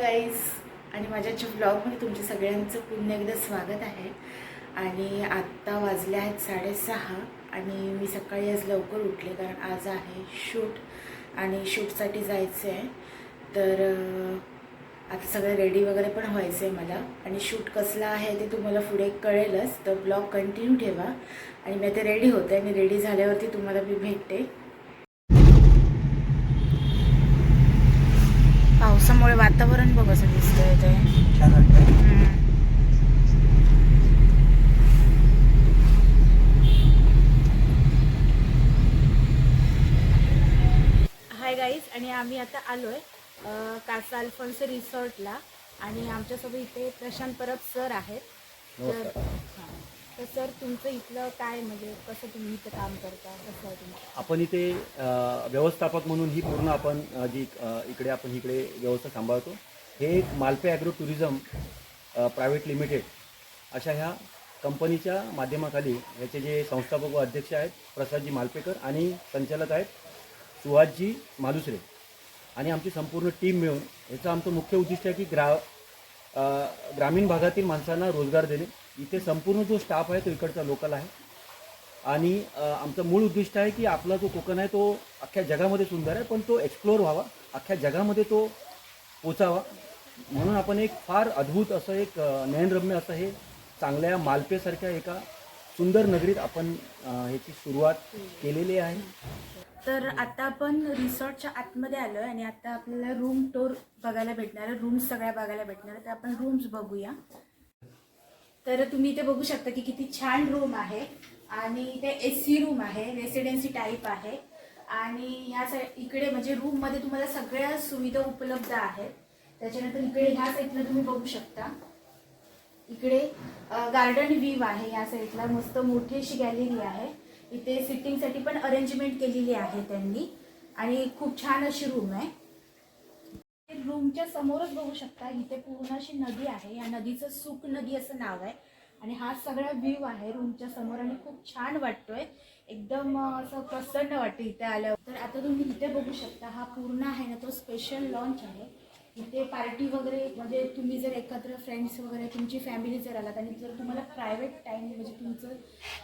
Guys आणि माझ्या ब्लॉगमध्ये तुमच्या सगळ्यांचं पुन्हा एकदा स्वागत आहे. आणि आत्ता वाजले आहेत साडेसहा आणि मी सकाळी आज लवकर उठले कारण आज आहे शूट आणि शूटसाठी जायचं आहे तर आता सगळं रेडी वगैरे पण व्हायचं आहे मला. आणि शूट कसलं आहे ते तुम्हाला पुढे कळेलच. तर ब्लॉग कंटिन्यू ठेवा. आणि मी आता रेडी होते. आणि रेडी झाल्यावरती तुम्हाला मी भेटते. पावसामुळे वातावरण बघ असं दिसतंय ते. हाय गाईज आणि आम्ही आता आलो आहे कासा अल्फॉन्स रिसॉर्टला. आणि आमच्यासोबत इथे प्रशांत परब सर आहेत. तर हां. तर सर तुमचं इथलं काय म्हणजे कसं तुम्ही इथं काम करता? कसं आहे आपण इथे अ, व्यवस्थापक म्हणून ही पूर्ण आपण अ, जी अ, इकडे आपण इकडे व्यवस्था सांभाळतो. हे एक Malpe agro tourism private limited अशा ह्या कंपनीच्या माध्यमाखाली याचे जे संस्थापक व अध्यक्ष आहेत प्रसादजी मालपेकर आणि संचालक आहेत सुहासजी मालुसरे. आणि आमची संपूर्ण टीम मिळून याचं आमचं मुख्य उद्दिष्ट आहे की ग्रा अ, ग्रामीण भागातील माणसांना रोजगार देणे. इथे संपूर्ण जो स्टाफ आहे तो इकडचा लोकल आहे. आणि आमचं मूळ उद्दिष्ट आहे की आपला जो कोकण आहे तो अख्ख्या जगामध्ये सुंदर आहे पण तो एक्सप्लोअर व्हावा अख्ख्या जगामध्ये तो पोचावा. म्हणून आपण एक फार अद्भुत असं एक नयनरम्य असं हे चांगल्या मालपेसारख्या एका सुंदर नगरीत आपण ह्याची सुरुवात केलेली आहे. तर आता आपण रिसॉर्टच्या आतमध्ये आलो आहे आणि आता आपल्याला रूम टूर बघायला भेटणार आहे. रूम्स सगळ्या बघायला भेटणार आहे. तर आपण रूम्स बघूया. तर तुम्ही इथे बघू शकता की किती छान रूम आहे. आणि इथे ए सी रूम आहे रेसिडेन्सी टाईप आहे. आणि ह्या साईड इकडे म्हणजे रूममध्ये तुम्हाला सगळ्या सुविधा उपलब्ध आहेत. त्याच्यानंतर इकडे ह्या साईडला तुम्ही बघू शकता. इकडे गार्डन व्ह्यू आहे या साईडला मस्त मोठी अशी गॅलरी आहे. इथे सिटिंगसाठी पण अरेंजमेंट केलेली आहे त्यांनी. आणि खूप छान अशी रूम आहे. रूमच्या समोरच बघू शकता इथे पूर्ण अशी नदी आहे. या नदीचं सुक नदी असं नाव आहे. आणि हा सगळा व्ह्यू आहे रूमच्या समोर आणि खूप छान वाटतोय. एकदम असं प्रसन्न वाटतं इथे आल्यावर. तर आता तुम्ही इथे बघू शकता हा पूर्ण आहे ना तो स्पेशल लॉन्च आहे. इथे पार्टी वगैरे म्हणजे तुम्ही जर एकत्र फ्रेंड्स वगैरे तुमची फॅमिली जर आलात आणि जर तुम्हाला प्रायव्हेट टाईम म्हणजे तुमचं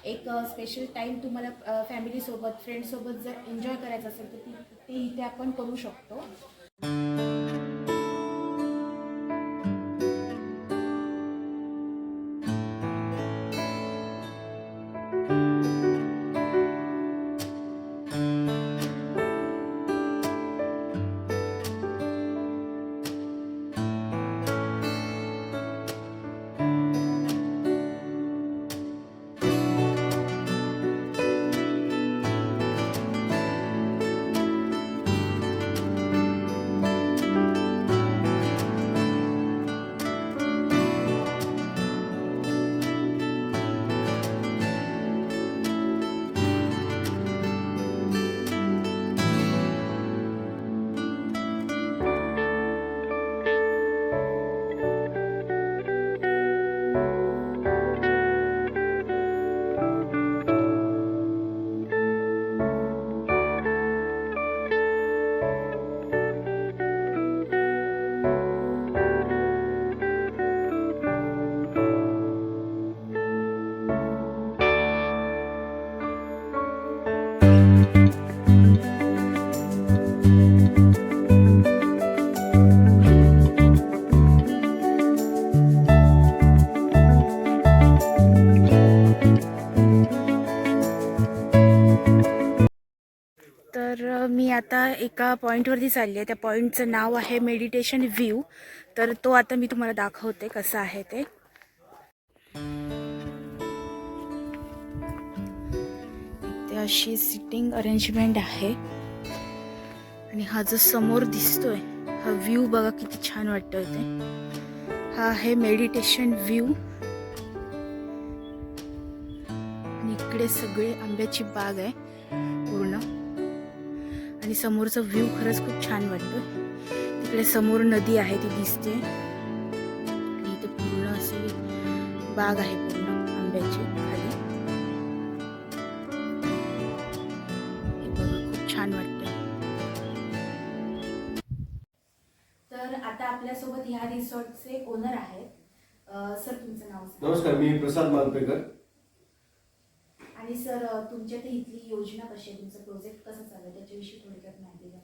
एक स्पेशल टाईम तुम्हाला फॅमिलीसोबत फ्रेंडसोबत जर एन्जॉय करायचं असेल तर ती ते इथे आपण करू शकतो. आता एका पॉईंटवरती चालली आहे. त्या पॉईंटचं नाव आहे मेडिटेशन व्ह्यू तर तो आता मी तुम्हाला दाखवते कसं आहे ते. इथे अशी सिटिंग अरेंजमेंट आहे. आणि हा जो समोर दिसतोय हा व्ह्यू बघा किती छान वाटतोय ते. हा आहे मेडिटेशन व्ह्यू आणि इकडे सगळी आंब्याची बाग आहे. आणि समोरचा व्ह्यू खरंच खूप छान वाटतो तिकडे समोर नदी आहे ती दिसते. आणि इथे पूर्ण असे बाग आहे पूर्ण आंब्याची खाली. हे बघा खूप छान वाटतंय. तर आता आपल्यासोबत ह्या रिसॉर्टचे ओनर आहेत. अ, सर तुमचं नाव नमस्कार मी प्रसाद मालपेकर. आणि सर तुमच्या ते इथली योजना कशी आहे? तुमचं प्रोजेक्ट कसं चालू आहे त्याच्याविषयी थोडक्यात माहिती द्या.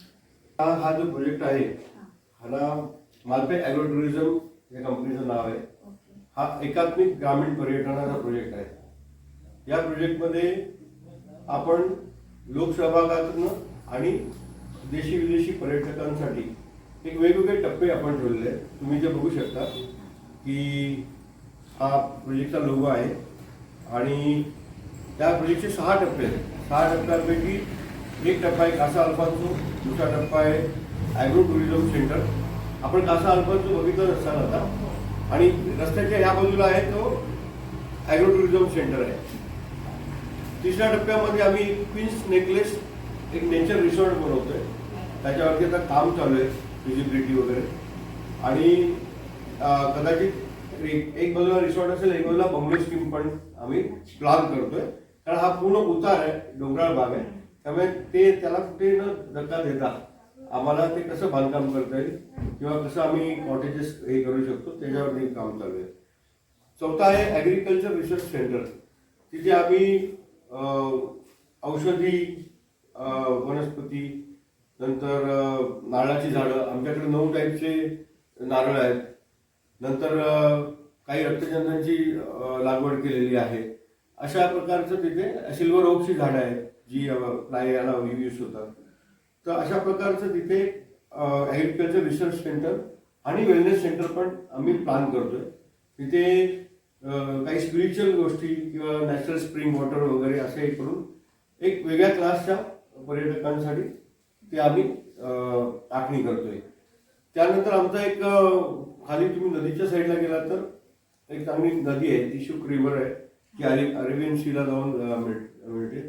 हा हा जो प्रोजेक्ट आहे हां. ना मालपे ॲग्रो टुरिझम या कंपनीचं नाव आहे. हा एकात्मिक ग्रामीण पर्यटनाचा प्रोजेक्ट आहे. या प्रोजेक्टमध्ये आपण लोकसहभागातून आणि देशी विदेशी पर्यटकांसाठी एक वेगवेगळे टप्पे आपण ठेवलेले आहेत. तुम्ही जे बघू शकता की हा प्रोजेक्टचा लोगो आहे. आणि त्या प्रोजेक्टचे सहा टप्पे आहेत. सहा टप्प्यांपैकी एक टप्पा आहे कासा अल्फान्सो दुसरा टप्पा आहे ॲग्रो टुरिझम सेंटर आपण कासा अल्फान्सो बघितलं असताना आता. आणि रस्त्याच्या ह्या बाजूला आहे तो ॲग्रो टुरिझम सेंटर आहे. तिसऱ्या टप्प्यामध्ये आम्ही क्वीन्स नेकलेस एक नेचर रिसॉर्ट बनवतोय. त्याच्यावरती आता काम चालू आहे फिजिबिलिटी वगैरे. आणि कदाचित एक एक बाजूला रिसॉर्ट असेल एक बाजूला बंगलो स्कीम पण आम्ही प्लॅन करतोय. कारण हा पूर्ण उतार आहे डोंगराळ भाग आहे. त्यामुळे ते त्याला कुठे न धक्का देता आम्हाला ते कसं बांधकाम करता येईल किंवा कसं आम्ही कॉटेजेस हे करू शकतो त्याच्यावरती काम चालू आहे. चौथा आहे ॲग्रिकल्चर रिसर्च सेंटर तिथे आम्ही औषधी वनस्पती नंतर नारळाची झाडं आमच्याकडे नऊ टाईपचे नारळ आहेत. नंतर काही रक्तचंदनची लागवड केलेली आहे. अशा प्रकारचं तिथे सिल्वर ओकची झाडं आहेत जी प्लायला याला यूज होतात. तर अशा प्रकारचं तिथे ॲग्रिकल्चर रिसर्च सेंटर आणि वेलनेस सेंटर पण आम्ही प्लॅन करतोय. तिथे काही स्पिरिच्युअल गोष्टी किंवा नॅचरल स्प्रिंग वॉटर वगैरे असे करून एक वेगळ्या क्लासच्या पर्यटकांसाठी ते आम्ही आखणी करतोय. त्यानंतर आमचा एक खाली तुम्ही नदीच्या साईडला गेलात तर एक चांगली नदी आहे ती शुक रिव्हर आहे. की अरे अरेबियन सीला जाऊन मिळ- मिळते.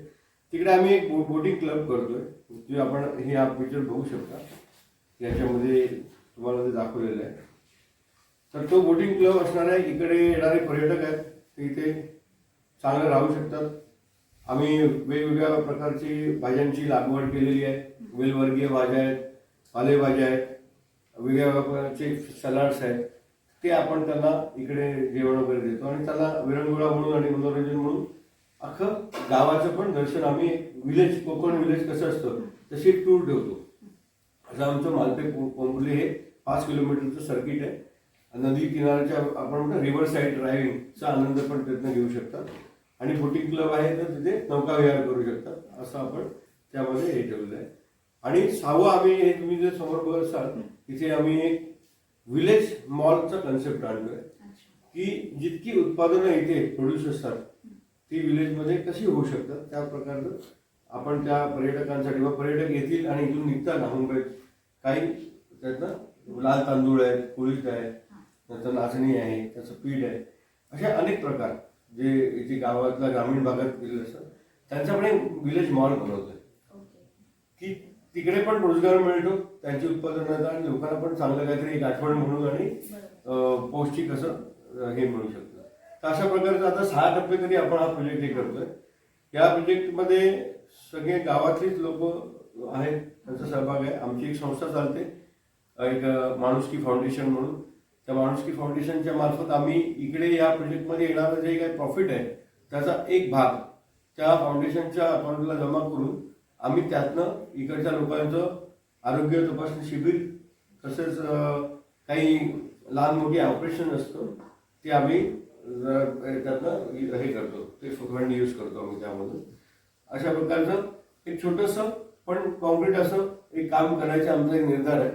तिकडे आम्ही एक बो- बोटिंग क्लब करतोय. जे आपण हे हा पिक्चर बघू शकता. याच्यामध्ये तुम्हाला ते दाखवलेलं आहे. तर तो बोटिंग क्लब असणार आहे. इकडे येणारे पर्यटक आहेत. ते इथे चांगले राहू शकतात. आम्ही वेगवेगळ्या प्रकारची भाज्यांची लागवड केलेली आहे. वेलवर्गीय भाज्या आहेत पालेभाज्या आहेत. वेगळ्या प्रकारचे सलाड्स आहेत. ते आपण त्याला इकडे जेवण वगैरे देतो आणि त्याला विरंगुळा म्हणून आणि मनोरंजन म्हणून अख्खं गावाचं पण दर्शन आम्ही विलेज कोकण विलेज कसं असतं तशी एक टूर ठेवतो. असं आमचं मालपे को- हे पाच किलोमीटरचं सर्किट आहे. नदी किनाऱ्याच्या आपण म्हणतो रिव्हर साईड ड्रायव्हिंगचा आनंद पण त्यातनं घेऊ शकतात. आणि बोटिंग क्लब आहे तर तिथे नौका विहार करू शकतात. असं आपण त्यामध्ये हे ठेवलं आहे आणि सहावं आम्ही हे तुम्ही जर समोर बघत असाल तिथे आम्ही एक विलेज मॉलचा कन्सेप्ट आणलोय अच्छा. की जितकी उत्पादनं इथे प्रोड्यूस असतात ती विलेजमध्ये कशी होऊ शकतात त्या प्रकारचं आपण त्या पर्यटकांसाठी व पर्यटक येतील आणि इथून निघताना मुंबईत काही त्यातनं लाल तांदूळ आहेत कुळीत आहे नंतर नाचणी आहे त्याचं पीठ आहे. असे अनेक प्रकार जे इथे गावातल्या ग्रामीण भागात केलेले असतात. त्यांचा एक विलेज मॉल बनवतोय. की तिकडे पण रोजगार मिळतो त्यांची उत्पादनं आणि लोकांना पण चांगलं काहीतरी एक आठवण म्हणून आणि पौष्टिक असं हे मिळू शकतं. तर अशा प्रकारचं आता सहा टप्पे तरी आपण हा प्रोजेक्ट हे करतोय. या प्रोजेक्टमध्ये सगळे गावातलीच लोक आहेत त्यांचा सहभाग आहे. आमची एक संस्था चालते एक माणुसकी फाउंडेशन म्हणून. त्या माणुसकी फाउंडेशनच्या मार्फत आम्ही इकडे या प्रोजेक्टमध्ये येणारं जे काही प्रॉफिट आहे त्याचा एक भाग त्या फाउंडेशनच्या अकाउंटला जमा करून आम्ही त्यातनं इकडच्या लोकांचं आरोग्य तपासणी शिबिर तसेच काही लहान मोठी ऑपरेशन असतं ते आम्ही त्यातनं हे करतो ते फंड यूज करतो आम्ही त्यामधून. अशा प्रकारचं एक छोटंसं पण कॉन्क्रीट असं एक काम करायचा आमचा एक निर्धार आहे.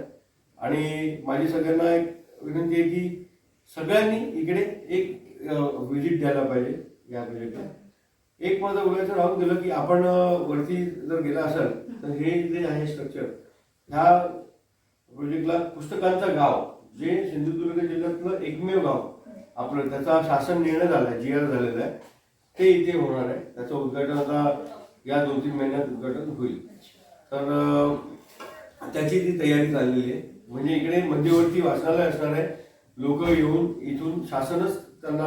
आणि माझी सगळ्यांना एक विनंती आहे की सगळ्यांनी इकडे एक व्हिजिट द्यायला पाहिजे या प्रोजेक्टला एक माझं बोलायचं राहून गेलं की आपण वरती जर गेला असाल तर हे जे आहे स्ट्रक्चर ह्या प्रोजेक्टला पुस्तकांचं गाव जे सिंधुदुर्ग जिल्ह्यातलं एकमेव गाव आपलं त्याचा शासन निर्णय झालाय जी आर झालेला आहे ते इथे होणार आहे. त्याचं उद्घाटन आता या दोन तीन महिन्यात उद्घाटन होईल. तर त्याची ती तयारी चाललेली आहे. म्हणजे इकडे मध्यवर्ती वाचनालय असणार आहे. लोक येऊन इथून शासनच त्यांना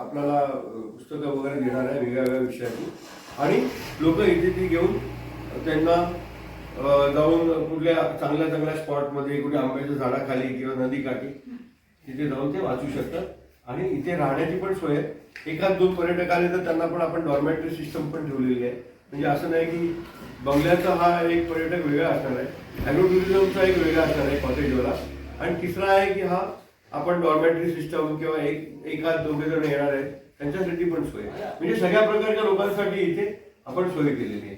आपल्याला पुस्तकं वगैरे देणार आहे वेगळ्या वेगळ्या विषयाची आणि लोक इथे ती घेऊन त्यांना जाऊन कुठल्या चांगल्या चांगल्या स्पॉटमध्ये कुठे आंब्याच्या झाडाखाली किंवा नदीकाठी तिथे जाऊन ते वाचू शकतात. आणि इथे राहण्याची पण सोय आहे. एखाद दोन पर्यटक आले तर त्यांना पण आपण डॉर्मेटरी सिस्टम पण ठेवलेली आहे. म्हणजे असं नाही की बंगल्याचा हा एक पर्यटक वेगळा असणार आहे. ॲग्रो टुरिझमचा एक वेगळा असणार आहे कॉटेजवाला आणि तिसरा आहे की हा आपण डॉर्मेटरी सिस्टम किंवा एक एकाच दोघे जण येणार आहेत त्यांच्यासाठी पण सोय. म्हणजे सगळ्या प्रकारच्या लोकांसाठी इथे आपण सोय केलेली आहे.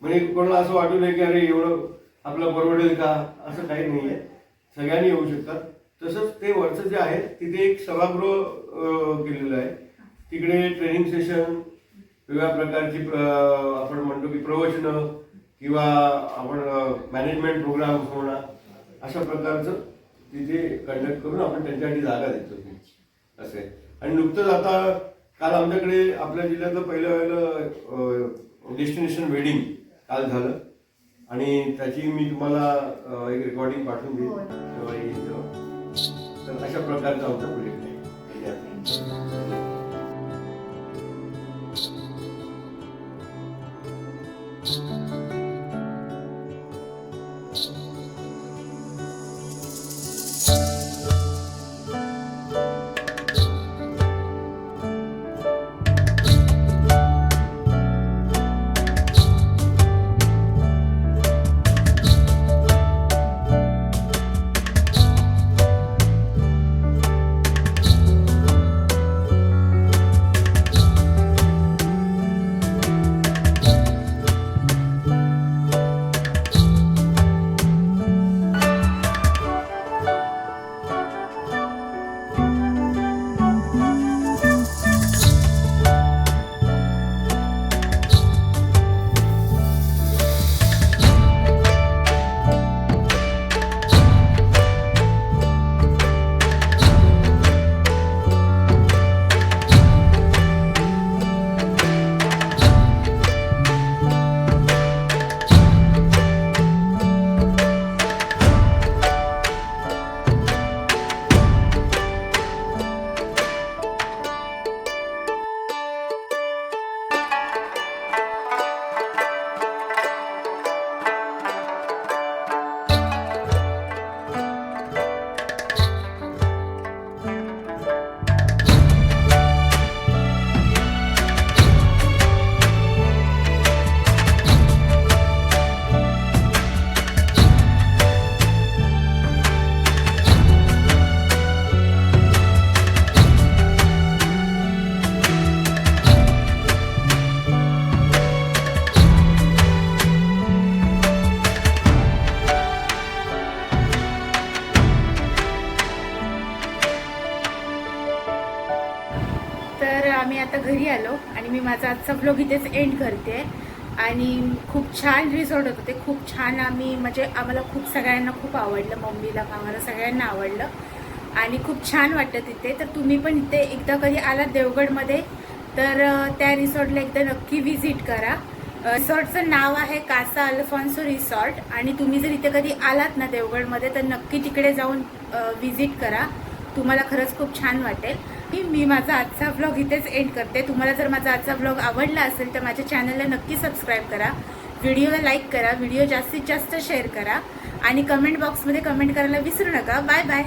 म्हणजे कोणाला असं वाटू नये की अरे एवढं आपलं परवडेल का? असं काही नाही आहे सगळ्यांनी येऊ शकतात. तसंच ते वरचं जे आहे तिथे एक सभागृह केलेलं आहे. तिकडे ट्रेनिंग सेशन वेगवेगळ्या प्रकारची प्र- आपण म्हणतो की प्रवचनं किंवा आपण मॅनेजमेंट प्रोग्राम होणार. अशा प्रकारचं तिथे कंडक्ट करून आपण त्यांच्यासाठी जागा देतो असं. आहे आणि नुकतंच आता काल आमच्याकडे आपल्या जिल्ह्यातलं पहिलं वेळेला डेस्टिनेशन वेडिंग काल झालं. आणि त्याची मी तुम्हाला एक रेकॉर्डिंग पाठवून देईन. हो. तर अशा प्रकारचा आमचा प्रोजेक्ट आहे. आता घरी आलो आणि मी माझा आजचा ब्लॉग इथेच एंड करते. आणि खूप छान रिसॉर्ट होतं ते. खूप छान आम्ही म्हणजे आम्हाला खूप सगळ्यांना खूप आवडलं. मम्मीला आम्हाला सगळ्यांना आवडलं. आणि खूप छान वाटतं तिथे. तर तुम्ही पण इथे एकदा कधी आलात देवगडमध्ये तर त्या रिसॉर्टला एकदा नक्की व्हिजिट करा. रिसॉर्टचं नाव आहे कासा अल्फॉन्सो रिसॉर्ट. आणि तुम्ही जर इथे कधी आलात ना देवगडमध्ये तर नक्की तिकडे जाऊन व्हिजिट करा. तुम्हाला खरंच खूप छान वाटेल. मी मी माझा आजचा ब्लॉग इथेच एंड करते. तुम्हाला जर माझा आजचा ब्लॉग आवडला असेल तर माझ्या चॅनलला नक्की सबस्क्राईब करा. व्हिडिओला लाईक करा. व्हिडिओ जास्तीत जास्त शेअर करा. आणि कमेंट बॉक्समध्ये कमेंट करायला विसरू नका. Bye bye